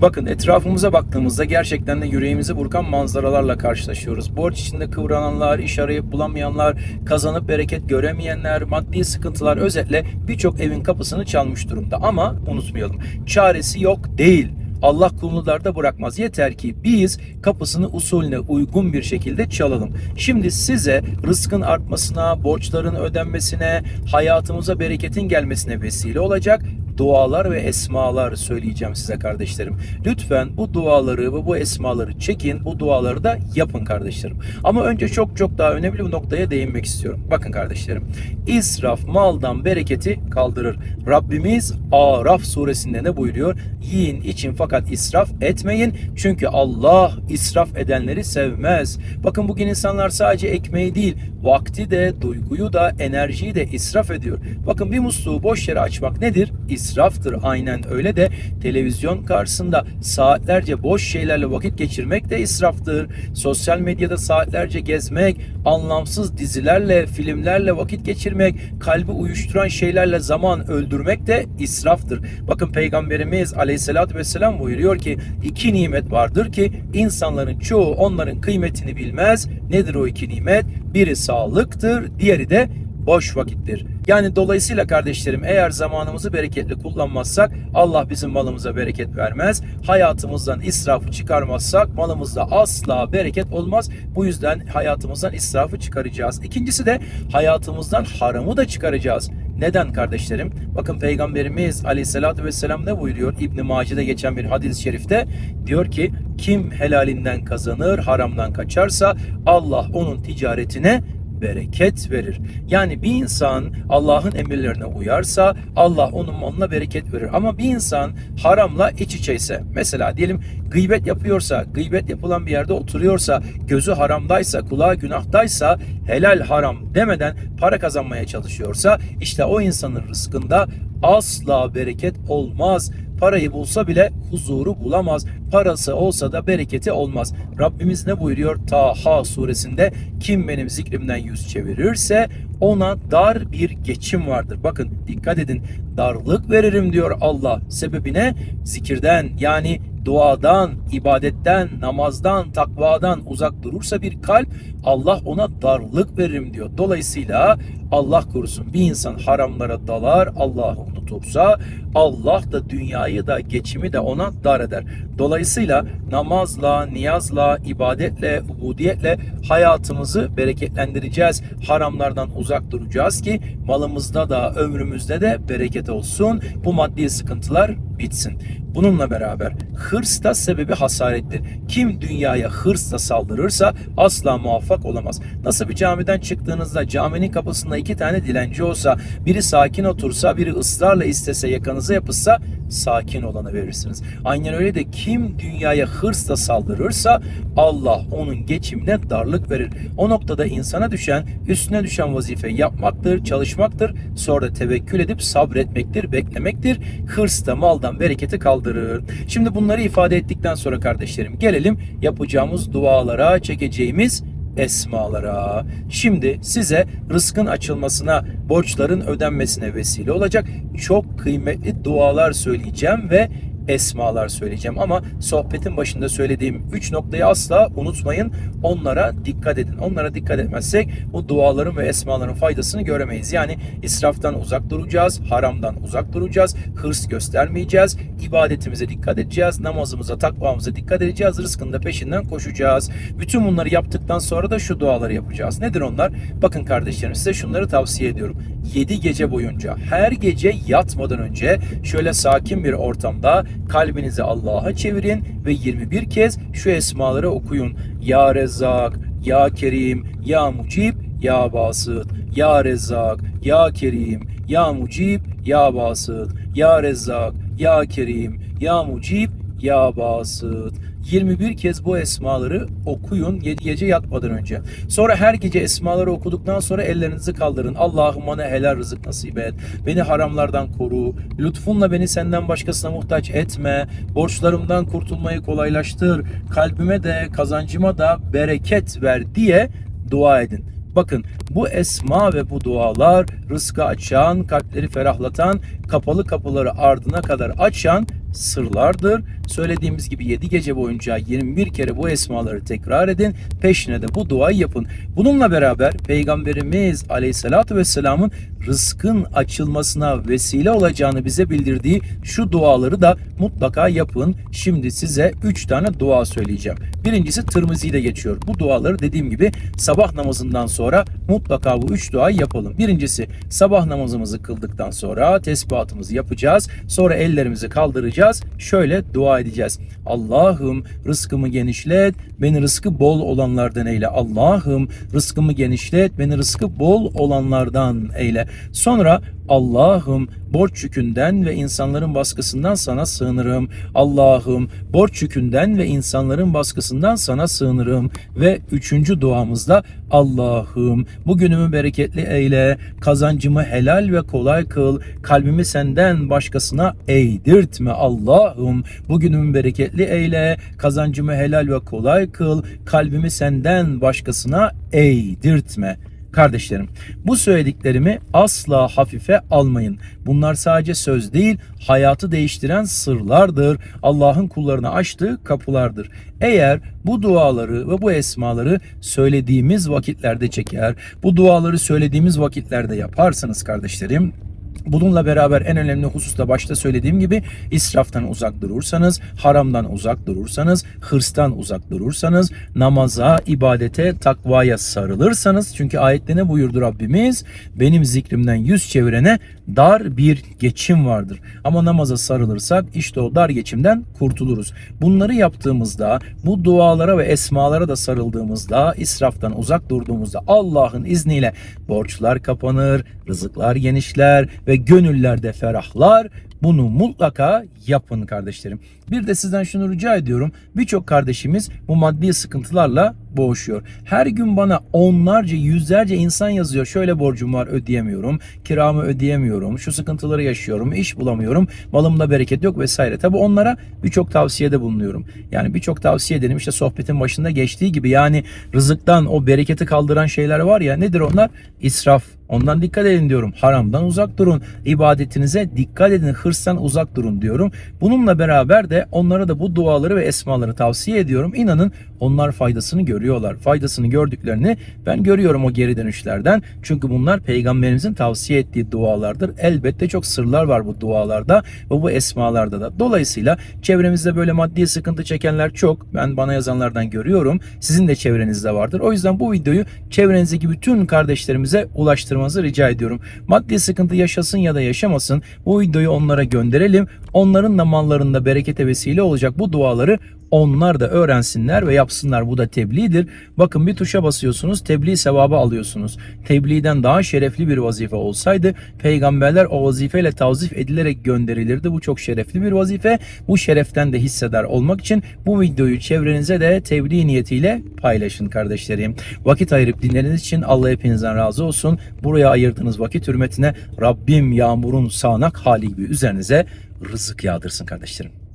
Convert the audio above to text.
Bakın etrafımıza baktığımızda gerçekten de yüreğimizi burkan manzaralarla karşılaşıyoruz. Borç içinde kıvrananlar, iş arayıp bulamayanlar, kazanıp bereket göremeyenler, maddi sıkıntılar özetle birçok evin kapısını çalmış durumda. Ama unutmayalım çaresi yok değil. Allah kulunu bırakmaz. Yeter ki biz kapısını usulüne uygun bir şekilde çalalım. Şimdi size rızkın artmasına, borçların ödenmesine, hayatımıza bereketin gelmesine vesile olacak dualar ve esmalar söyleyeceğim size kardeşlerim. Lütfen bu duaları ve bu esmaları çekin, bu duaları da yapın kardeşlerim. Ama önce çok çok daha önemli bir noktaya değinmek istiyorum. Bakın kardeşlerim, israf maldan bereketi kaldırır. Rabbimiz Araf suresinde ne buyuruyor? Yiyin için fakat israf etmeyin. Çünkü Allah israf edenleri sevmez. Bakın bugün insanlar sadece ekmeği değil, vakti de, duyguyu da, enerjiyi de israf ediyor. Bakın bir musluğu boş yere açmak nedir? İsraftır. Aynen öyle de televizyon karşısında saatlerce boş şeylerle vakit geçirmek de israftır. Sosyal medyada saatlerce gezmek, anlamsız dizilerle, filmlerle vakit geçirmek, kalbi uyuşturan şeylerle zaman öldürmek de israftır. Bakın Peygamberimiz Aleyhisselatü Vesselam buyuruyor ki iki nimet vardır ki insanların çoğu onların kıymetini bilmez. Nedir o iki nimet? Biri sağlıktır, diğeri de boş vakittir. Yani dolayısıyla kardeşlerim eğer zamanımızı bereketli kullanmazsak Allah bizim malımıza bereket vermez. Hayatımızdan israfı çıkarmazsak malımızda asla bereket olmaz. Bu yüzden hayatımızdan israfı çıkaracağız. İkincisi de hayatımızdan haramı da çıkaracağız. Neden kardeşlerim? Bakın Peygamberimiz Aleyhisselatü Vesselam ne buyuruyor? İbn-i Mace'de geçen bir hadis-i şerifte diyor ki kim helalinden kazanır, haramdan kaçarsa Allah onun ticaretine bereket verir. Yani bir insan Allah'ın emirlerine uyarsa Allah onun malına bereket verir. Ama bir insan haramla iç içeyse mesela diyelim gıybet yapıyorsa, gıybet yapılan bir yerde oturuyorsa, gözü haramdaysa, kulağı günahtaysa, helal haram demeden para kazanmaya çalışıyorsa işte o insanın rızkında asla bereket olmaz. Parayı bulsa bile huzuru bulamaz. Parası olsa da bereketi olmaz. Rabbimiz ne buyuruyor? Taha suresinde kim benim zikrimden yüz çevirirse ona dar bir geçim vardır. Bakın dikkat edin. Darlık veririm diyor Allah. Sebebine zikirden yani duadan, ibadetten, namazdan, takvadan uzak durursa bir kalp Allah ona darlık veririm diyor. Dolayısıyla Allah korusun bir insan haramlara dalar, Allah'ı unutursa Allah da dünyayı da geçimi de ona dar eder. Dolayısıyla namazla, niyazla, ibadetle, ubudiyetle hayatımızı bereketlendireceğiz. Haramlardan uzak duracağız ki malımızda da ömrümüzde de bereket olsun. Bu maddi sıkıntılar bitsin. Bununla beraber hırs da sebebi hasarettir. Kim dünyaya hırsla saldırırsa asla muvaffak olamaz. Nasıl bir camiden çıktığınızda caminin kapısında iki tane dilenci olsa, biri sakin otursa, biri ısrarla istese yakanıza yapışsa sakin olanı verirsiniz. Aynen öyle de kim dünyaya hırsla saldırırsa Allah onun geçimine darlık verir. O noktada insana düşen, üstüne düşen vazife yapmaktır, çalışmaktır. Sonra da tevekkül edip sabretmektir, beklemektir. Hırs da maldan bereketi kaldırır. Şimdi bunları ifade ettikten sonra kardeşlerim gelelim yapacağımız dualara, çekeceğimiz esmalara. Şimdi size rızkın açılmasına, borçların ödenmesine vesile olacak çok kıymetli dualar söyleyeceğim ve esmalar söyleyeceğim ama sohbetin başında söylediğim 3 noktayı asla unutmayın. Onlara dikkat edin. Onlara dikkat etmezsek bu duaların ve esmaların faydasını göremeyiz. Yani israftan uzak duracağız, haramdan uzak duracağız, hırs göstermeyeceğiz, ibadetimize dikkat edeceğiz, namazımıza, takvamıza dikkat edeceğiz, rızkın da peşinden koşacağız. Bütün bunları yaptıktan sonra da şu duaları yapacağız. Nedir onlar? Bakın kardeşlerim size şunları tavsiye ediyorum. 7 gece boyunca her gece yatmadan önce şöyle sakin bir ortamda kalbinizi Allah'a çevirin ve 21 kez şu esmaları okuyun. Ya Rezzak, Ya Kerim, Ya Mucib, Ya Basıt, Ya Rezzak, Ya Kerim, Ya Mucib, Ya Basıt, Ya Rezzak, Ya Kerim, Ya Mucib, Ya Basıt. 21 kez bu esmaları okuyun 7 gece yatmadan önce. Sonra her gece esmaları okuduktan sonra ellerinizi kaldırın. Allah'ım bana helal rızık nasip et. Beni haramlardan koru. Lütfunla beni senden başkasına muhtaç etme. Borçlarımdan kurtulmayı kolaylaştır. Kalbime de kazancıma da bereket ver diye dua edin. Bakın bu esma ve bu dualar rızkı açan, kalpleri ferahlatan, kapalı kapıları ardına kadar açan sırlardır. Söylediğimiz gibi 7 gece boyunca 21 kere bu esmaları tekrar edin. Peşine de bu duayı yapın. Bununla beraber Peygamberimiz Aleyhisselatü Vesselam'ın rızkın açılmasına vesile olacağını bize bildirdiği şu duaları da mutlaka yapın. Şimdi size 3 tane dua söyleyeceğim. Birincisi Tirmizi ile geçiyor. Bu duaları dediğim gibi sabah namazından sonra mutlaka bu 3 duayı yapalım. Birincisi sabah namazımızı kıldıktan sonra tesbihatımızı yapacağız. Sonra ellerimizi kaldıracağız. Şöyle dua edeceğiz. Allah'ım rızkımı genişlet, beni rızkı bol olanlardan eyle. Allah'ım rızkımı genişlet, beni rızkı bol olanlardan eyle. Sonra Allah'ım borç yükünden ve insanların baskısından sana sığınırım. Allah'ım borç yükünden ve insanların baskısından sana sığınırım. Ve üçüncü duamızda Allah'ım bugünümü bereketli eyle, kazancımı helal ve kolay kıl, kalbimi senden başkasına eğdirtme Allah'ım. Bugünümü bereketli eyle, kazancımı helal ve kolay kıl, kalbimi senden başkasına eğdirtme. Kardeşlerim, bu söylediklerimi asla hafife almayın. Bunlar sadece söz değil, hayatı değiştiren sırlardır. Allah'ın kullarına açtığı kapılardır. Eğer bu duaları ve bu esmaları söylediğimiz vakitlerde çeker, bu duaları söylediğimiz vakitlerde yaparsanız kardeşlerim, Bununla beraber en önemli husus da başta söylediğim gibi israftan uzak durursanız, haramdan uzak durursanız, hırstan uzak durursanız, namaza, ibadete, takvaya sarılırsanız çünkü ayette ne buyurdu Rabbimiz? Benim zikrimden yüz çevirene dar bir geçim vardır. Ama namaza sarılırsak işte o dar geçimden kurtuluruz. Bunları yaptığımızda, bu dualara ve esmalara da sarıldığımızda, israftan uzak durduğumuzda Allah'ın izniyle borçlar kapanır, rızıklar genişler ve gönüllerde ferahlar. Bunu mutlaka yapın kardeşlerim. Bir de sizden şunu rica ediyorum. Birçok kardeşimiz bu maddi sıkıntılarla boğuşuyor. Her gün bana onlarca, yüzlerce insan yazıyor. Şöyle borcum var ödeyemiyorum. Kiramı ödeyemiyorum. Şu sıkıntıları yaşıyorum. iş bulamıyorum. Malımda bereket yok vesaire. Tabi onlara birçok tavsiyede bulunuyorum. Yani birçok tavsiye ederim. İşte sohbetin başında geçtiği gibi yani rızıktan o bereketi kaldıran şeyler var ya nedir onlar? İsraf, Ondan dikkat edin diyorum. Haramdan uzak durun. İbadetinize dikkat edin. Hırstan uzak durun diyorum. Bununla beraber de onlara da bu duaları ve esmaları tavsiye ediyorum. İnanın onlar faydasını görüyorlar. Faydasını gördüklerini ben görüyorum o geri dönüşlerden. Çünkü bunlar peygamberimizin tavsiye ettiği dualardır. Elbette çok sırlar var bu dualarda ve bu esmalarda da. Dolayısıyla çevremizde böyle maddi sıkıntı çekenler çok. Ben bana yazanlardan görüyorum. Sizin de çevrenizde vardır. O yüzden bu videoyu çevrenizdeki bütün kardeşlerimize ulaştırmanızı rica ediyorum. Maddi sıkıntı yaşasın ya da yaşamasın bu videoyu onlara gönderelim. Onların da mallarında berekete vesile olacak bu duaları onlar da öğrensinler ve yapsınlar. Bu da tebliğdir. Bakın bir tuşa basıyorsunuz, tebliğ sevabı alıyorsunuz. Tebliğden daha şerefli bir vazife olsaydı peygamberler o vazifeyle tavzif edilerek gönderilirdi. Bu çok şerefli bir vazife. Bu şereften de hisseder olmak için bu videoyu çevrenize de tebliğ niyetiyle paylaşın kardeşlerim. Vakit ayırıp dinlediğiniz için Allah hepinizden razı olsun. Buraya ayırdığınız vakit hürmetine Rabbim yağmurun sağanak hali gibi üzerinize rızık yağdırsın kardeşlerim.